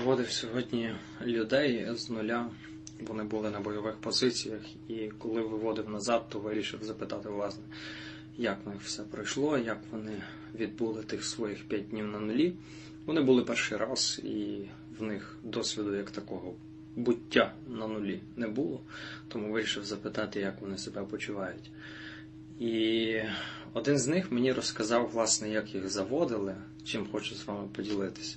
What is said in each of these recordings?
виводив сьогодні людей з нуля. Вони були на бойових позиціях, і коли виводив назад, то вирішив запитати власне, як в них все пройшло, як вони відбули тих своїх п'ять днів на нулі. Вони були перший раз, і в них досвіду як такого буття на нулі не було, тому вирішив запитати, як вони себе почувають. І один з них мені розказав, власне, як їх заводили, чим хочу з вами поділитися.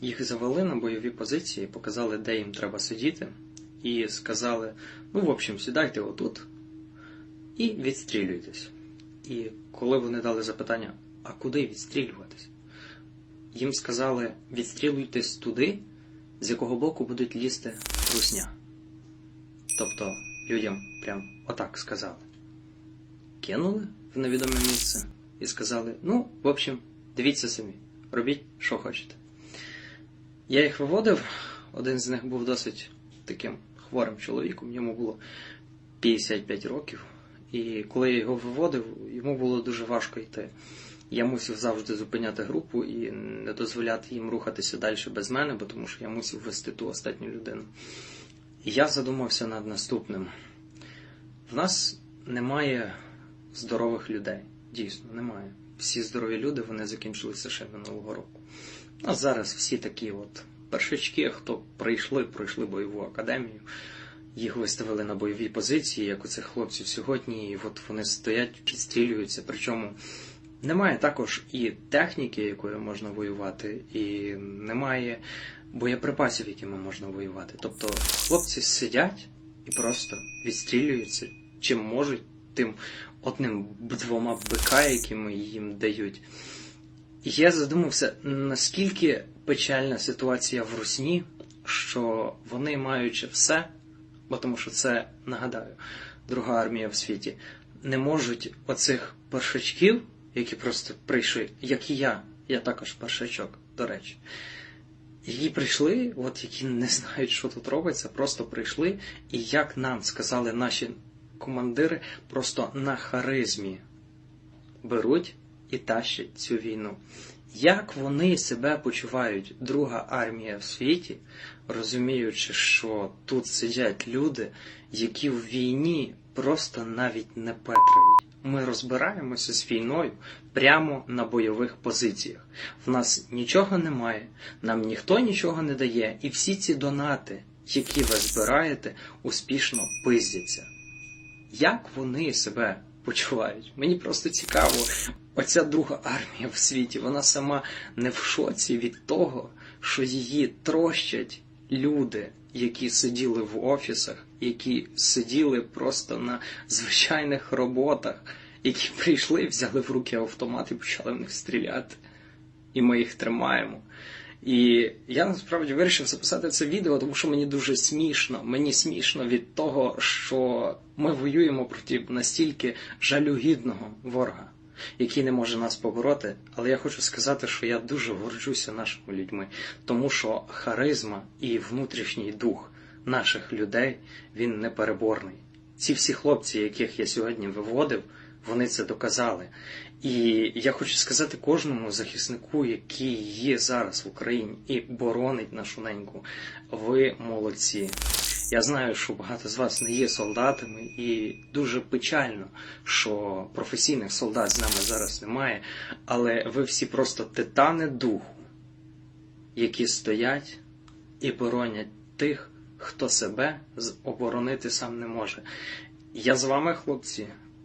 Їх завели на бойові позиції, показали, де їм треба сидіти, і сказали: ну, в общем, сідайте отут і відстрілюйтесь. І коли вони дали запитання, а куди відстрілюватись? Їм сказали: відстрілюйтесь туди, з якого боку будуть лізти русня. Тобто людям прям отак сказали. Кинули в невідоме місце і сказали: ну, в общем, дивіться самі, робіть, що хочете. Я їх виводив, один з них був досить таким хворим чоловіком, йому було 55 років. І коли я його виводив, йому було дуже важко йти. Я мусив завжди зупиняти групу і не дозволяти їм рухатися далі без мене, бо тому що я мусив вести ту останню людину. І я задумався над наступним: в нас немає здорових людей. Дійсно, немає. Всі здорові люди вони закінчилися ще минулого року. А зараз всі такі от першачки, хто прийшли, пройшли бойову академію, їх виставили на бойові позиції, як у цих хлопців сьогодні, і от вони стоять, підстрілюються. Причому немає також і техніки, якою можна воювати, і немає боєприпасів, якими можна воювати. Тобто хлопці сидять і просто відстрілюються, чим можуть, тим одним двома бика, якими їм дають. Я задумався, наскільки печальна ситуація в Русні, що вони, маючи все, бо тому що це, нагадаю, друга армія в світі, не можуть оцих першачків, які просто прийшли, як і я, я також першачок, до речі, які прийшли, от які не знають, що тут робиться, просто прийшли, і як нам сказали наші командири, просто на харизмі беруть і тащать цю війну. Як вони себе почувають, друга армія в світі, розуміючи, що тут сидять люди, які в війні просто навіть не петрають. Ми розбираємося з війною прямо на бойових позиціях. В нас нічого немає, нам ніхто нічого не дає, і всі ці донати, які ви збираєте, успішно пиздяться. Як вони себе почувають? Мені просто цікаво, оця друга армія в світі, вона сама не в шоці від того, що її трощать люди, які сиділи в офісах, які сиділи просто на звичайних роботах, які прийшли, взяли в руки автомат і почали в них стріляти. І ми їх тримаємо. І я насправді вирішив записати це відео, тому що мені дуже смішно. Мені смішно від того, що ми воюємо проти настільки жалюгідного ворога, який не може нас побороти. Але я хочу сказати, що я дуже горджуся нашими людьми, тому що харизма і внутрішній дух наших людей він непереборний. Ці всі хлопці, яких я сьогодні виводив, вони це доказали. І я хочу сказати кожному захиснику, який є зараз в Україні і боронить нашу неньку. Ви молодці. Я знаю, що багато з вас не є солдатами, і дуже печально, що професійних солдат з нами зараз немає, але ви всі просто титани духу, які стоять і боронять тих, хто себе оборонити сам не може. Я з вами, хлопці,